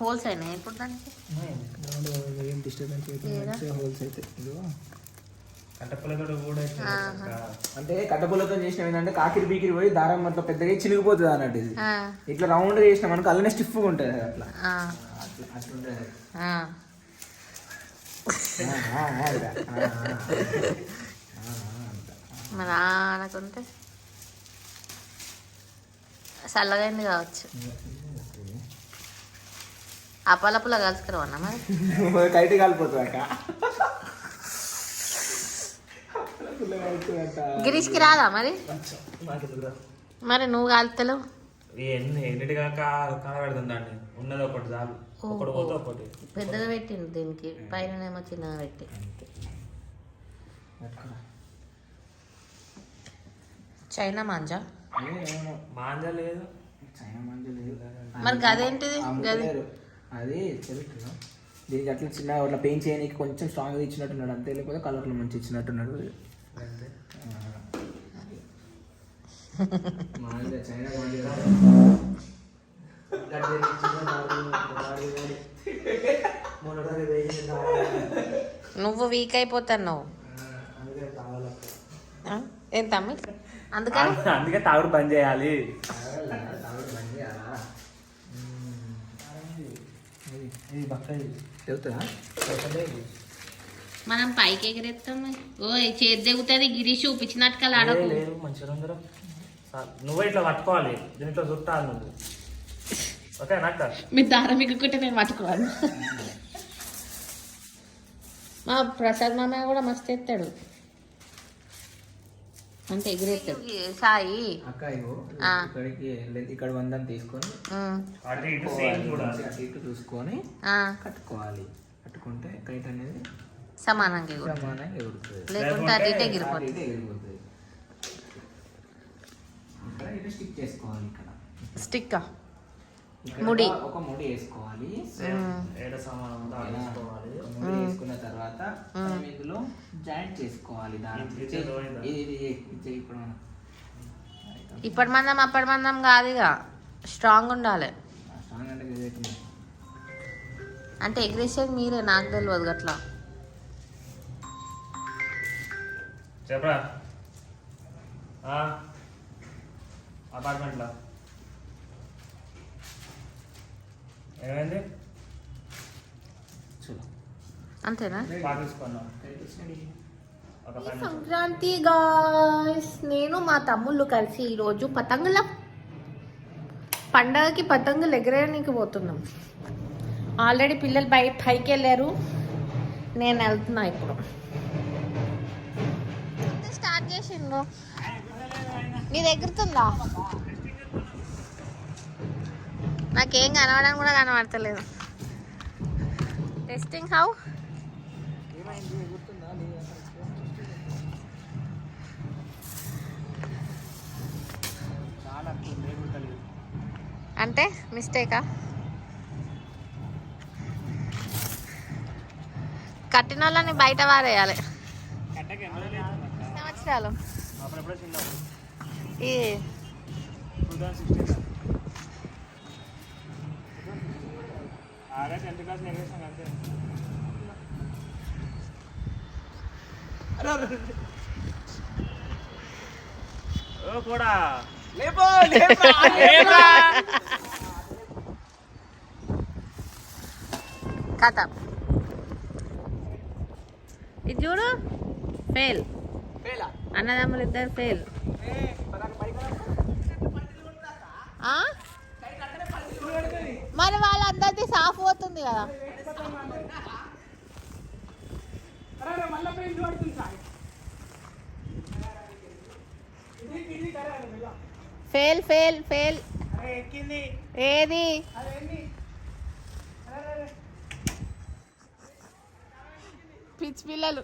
Holes అయినాయి ఇప్పుడు దానికి? దాంట్లో ఏం డిస్టర్బెన్స్ అయితే హోల్స్. అంటే కట్టపుల్లతో చేసినాం ఏంటంటే కాకిరి బీకిరి పోయి దారం అట్లా పెద్దగా చినిగిపోతుంది అన్నట్టు ఇది. ఆ, ఇట్లా రౌండ్ చేసినాం అనుకో అలానే స్టిఫ్గా ఉంటుంది అట్లా. అట్లుంటుంది అది. ఆ. ఆ, ఆ, ఆ. ఆ, ఆ, అంతా. మరి కైట్ కాలిపోతుంది అక్క పుల్ల కాలిపోతుందట. గిరీష్కి రాదా మరి. మరి నువ్వు కాలుతలేవు ఎన్ని ఎన్నిటి కాక కనబెడుతుంది దాన్ని ఉన్నది ఒకటి చాలు ఒకటి పోతే ఒకటి పెద్దగా పెట్టిండు దీనికి పైన చిన్నగా పెట్టి. చైనా మాంజా ఏమో. మాంజ లేదు చైనా మంచి లేదు మరి గదేంటిది గది. అది చెరుకు దీనికి అట్లా చిన్న అట్లా పెయింట్ చేయడానికి కొంచెం స్ట్రాంగ్ ఇచ్చినట్టున్నాడు అంతే లేకపోతే కలర్లు మంచి ఇచ్చినట్టున్నాడు. నువ్వు వీక్ అయిపోతున్నావు? ఏం తమ్మి అందుకని? అందుకే తాగుడు బంద్ చేయాలి. మనం పైకి ఎగిరేస్తాం ఓ చేతి దిగుతుంది గిరీష్ చూపించినట్టుగా ఆడకు. లేదు మంచిగా ఉందిరా. చాలు. నువ్వే ఇట్లా పట్టుకోవాలి. దీంట్లో చుట్టాలి నువ్వు. ఓకే నాక మీ దారం ఎగ్గుకుంటే నేను పట్టుకోవాలి. మా ప్రసాద్ మామయ్య కూడా మస్తు ఎత్తాడు. అంటే ఎగిరెత్తాడు సాయి. అక్క ఇగో. ఇక్కడికి ఇక్కడ వందని తీసుకొని ఉమ్, అటు ఇటు సేమ్ చూడాలి. మంచిగా అటు ఇటు చూసుకొని ఆ, కట్టుకోవాలి. కట్టుకుంటే కైట్ అనేది సమానంగా సమానంగా ఎగురుతుంది. లేకుంటే అటు ఇటు అటు ఎగిరిపోతుంది. ఎగిరిపోతుంది ఇక్కడ స్టిక్ చేసుకోవాలి ఇక్కడ. స్టిక్ ఇక్కడ ముడి. ఒక- ముడి వేసుకోవాలి. ఏడ సమానం ముడి వేసుకున్న తర్వాత మనం ఇందులో జాయింట్ చేసుకోవాలి దాని ఇది ఇప్పుడు మనం. ఇప్పటి మందం అప్పటి మందం కాదు ఇక. స్ట్రాంగ్ ఉండాలి. స్ట్రాంగ్ అంటే ఎగిరేసేది మీరే నాకు తెలియదు గట్లా చెప్పరా? అపార్ట్మెంట్లో ఏమైంది? అంతేనా? సంక్రాంతి గాయస్ నేను మా తమ్ముళ్ళు కలిసి ఈరోజు పతంగుల పండగకి పతంగులు ఎగరేయడానికి పోతున్నాం. ఆల్రెడీ పిల్లలు బయ పైకి వెళ్ళారు. నేను వెళ్తున్నా ఇప్పుడు. స్టార్ట్ చేసిండు నీ ఎగురుతుందా? నాకేం కనబడని కూడా కనబడతలేదు. టెస్టింగ్ హౌ అంటే మిస్టేకా? కట్టిన వాళ్ళని బయట వారేయాలి. సంవత్సరాలు. ఈ టెన్త్ క్లాస్ నెగేషన్ అంతే ఓ కూడా లేపో లేపో కథ ఇది చూడు ఫెయిల్ అన్నదమ్ములు ఇద్దరు ఫెయిల్. మరి వాళ్ళందరిది సాఫ్ పోతుంది కదా. Fail fail fail. ఏది? పిచ్చి పిల్లలు.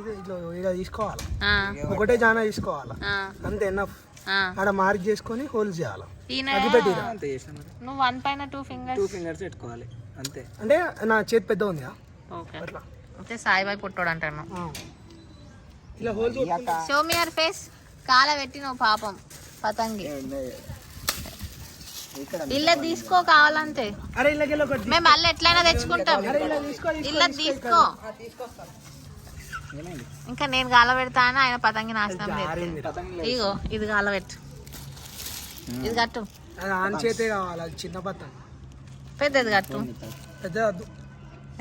ఇది ఇట్లా ఇలా తీసుకోవాలి? ఆ, ఒకటే జానా తీసుకోవాలి? ఆ, అంతే ఎన్నఫ్. ఆడ మార్క్ చేసుకొని హోల్స్ చేయాలి? నువ్వు వన్ పైన టూ టూ ఫింగర్స్ ఫింగర్స్ పెట్టుకోవాలి అంతే. అంటే నా చేతి పెద్ద ఉంది ఓకే అట్లా. అయితే సాయిబాయి పుట్టాడు అంటాను. ఇలా షో మీ యర్ ఫేస్ కాల పెట్టి నువ్వు పాపం పతంగి. ఇక్కడ ఇల్ల తీసుకో ఒకటి మేము మళ్ళీ ఎట్లయినా తెచ్చుకుంటాం. ఇల్ల తీసుకో. ఇంకా నేను గాల పెడతా అని ఆయన పతంగి నాశనం ఇగో ఇది గాల పెట్టు. ఇది కట్టు. అది ఆన్ చేతే కావాలి అది చిన్న పత్తం పెద్దది కట్టు. పెద్ద వద్దు.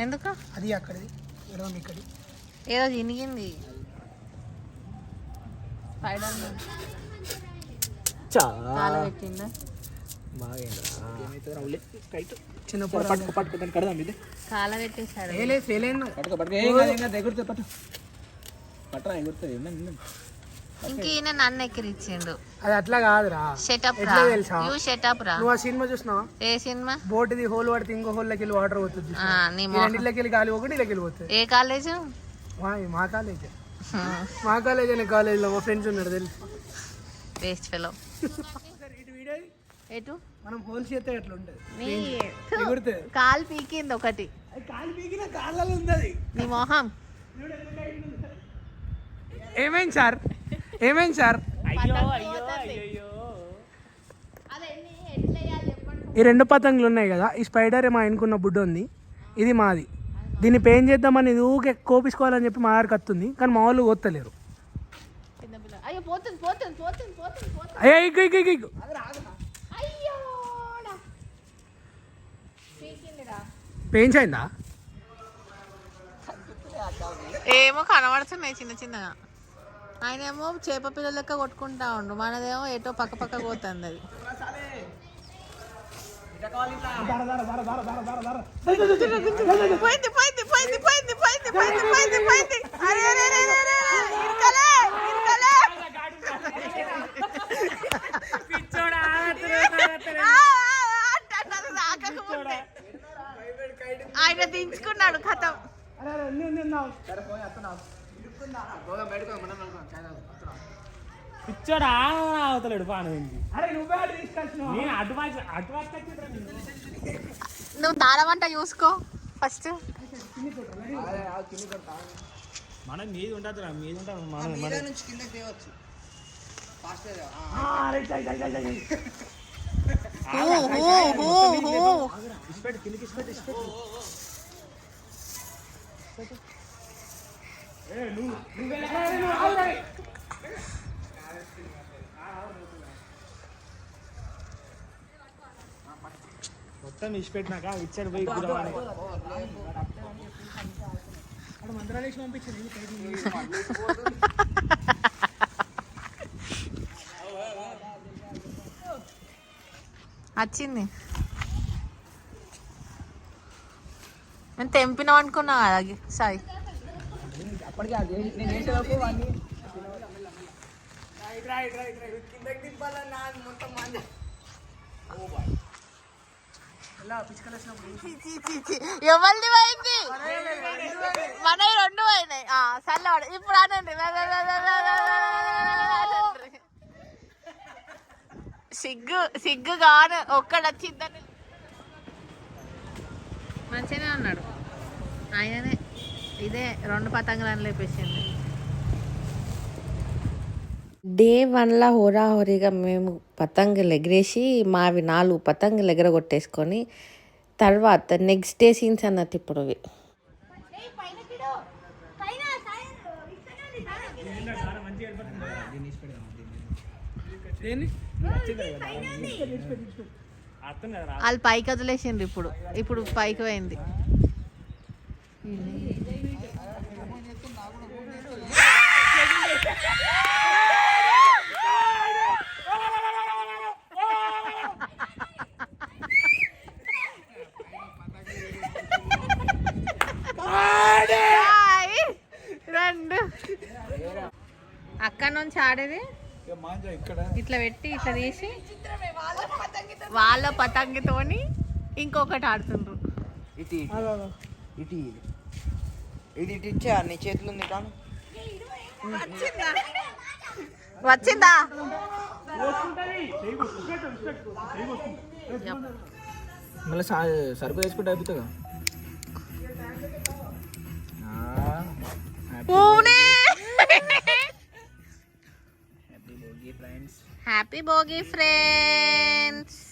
ఎందుకు? అది అక్కడిది ఎడవం ఇక్కడి ఏదో చినిగింది. గాల పెట్టిందా? చిన్న పట్టుకో పట్టుకో దాన్ని కడదాం ఇది. కాల పెట్టేశాడు. ఫెయిల్ అయిన పట్టుకో పట్టుకో. ఎగురుతుంది పట్టు. పట్టరా ఎగురుతుంది. ఇంక ఈయన నన్ను ఎక్కిరిచ్చిండు. అది అట్లా కాదురా. షెటప్ రా? ఎట్లా తెలుసా? యూ షెటప్ రా? నువ్వు ఆ సినిమా చూసినావా? ఏ సినిమా? బోటుది హోల్ పడితే ఇంకో హోల్లోకి వెళ్ళి వాటర్ పోతుంది ఆ, నీ ఈ మొహం. రెండిట్లోకి వెళ్ళి గాలి ఒకటి ఇళ్ళకి వెళ్ళి పోతుంది. ఏ కాలేజు? మా మా కాలేజ్. మా కాలేజ్ అనే కాలేజ్లో మా ఫ్రెండ్స్ ఉన్నాడు తెలుసు. వేస్ట్ ఫెలో ఇటు వీడియో ఎటు? మనం హోల్ చేస్తే ఎట్లా ఉంటుంది నీ ఎగురుతుంది కాలు పీకింది ఒకటి. అది కాలు పీకిన కాళ్ళలో ఉంది అది నీ మొహం. ఏమైంది సార్? ఏమైంది సార్? ఈ రెండు పతంగులు ఉన్నాయి కదా ఈ స్పైడర్ మా ఎన్నుకున్న బుడ్డ ఉంది. ఇది మాది. దీన్ని పెయిన్ చేద్దామని ఇది ఊకే కోపించుకోవాలని చెప్పి మా గారికి వస్తుంది కానీ మా వాళ్ళు కొత్తలేరు అయ్యో ఇగ్గు పెయిన్స్ అయిందా ఏమో కనబడుతున్నాయి చిన్న చిన్నగా. ఆయన ఏమో చేప పిల్లల లెక్క కొట్టుకుంటా ఉండు మనదేమో ఏటో పక్క పక్క పోతుంది అది పోయింది పోయింది పోయింది పోయింది పోయింది పోయింది పోయింది పోయింది పిచ్చోడు అవతలేడు పానవింది నేను అడ్వాన్స్ అడ్వాన్స్ నువ్వు చూసుకో ఫస్ట్. మనం మీద ఉంటుంది మీది ఉంటాం మనం నుంచి తేవచ్చు. నువ్వు మొత్తం ఇచ్చిపెట్టినాక ఇచ్చాడు పోయి గురవాడి. ఆడ మంత్రాలు వేసి పంపించింది వచ్చింది. నేను తెంపినాం అనుకున్నా కదా గి- సాయి. అప్పటికి ఎవరిది పోయింది మనవి రెండు పోయినాయి ఆ, చల్లవాడు ఇప్పుడు అనండి. సిగ్గు సిగ్గు కాను ఒక్కడు వచ్చిందని మంచిగానే ఉన్నాడు ఆయననే ఇదే రెండు పతంగులను లేపేసింది డే వన్లా హోరాహోరీగా మేము పతంగులు ఎగిరేసి మావి నాలుగు పతంగులు ఎగరగొట్టేసుకొని తర్వాత నెక్స్ట్ డే సీన్స్ అన్నట్టు ఇప్పుడు వాళ్ళు పైకి వదిలేసిండ్రు ఇప్పుడు. ఇప్పుడు పైకి పోయింది. రెండు అక్కడ నుంచి ఆడేది? ఇట్లా పెట్టి ఇట్లా తీసి. వాళ్ళ పతంగితోని ఇంకొకటి ఆడుతుండ్రు. ఇటు ఇటు. ఇటు ఇది ఇది ఇటు ఇచ్చా నీ చేతులు ఉంది కాను వచ్చిందా? మళ్ళీ సరుకు వేసుకుంటే అయిపోతుందా? Pune. Happy bogey friends. Happy bogey friends.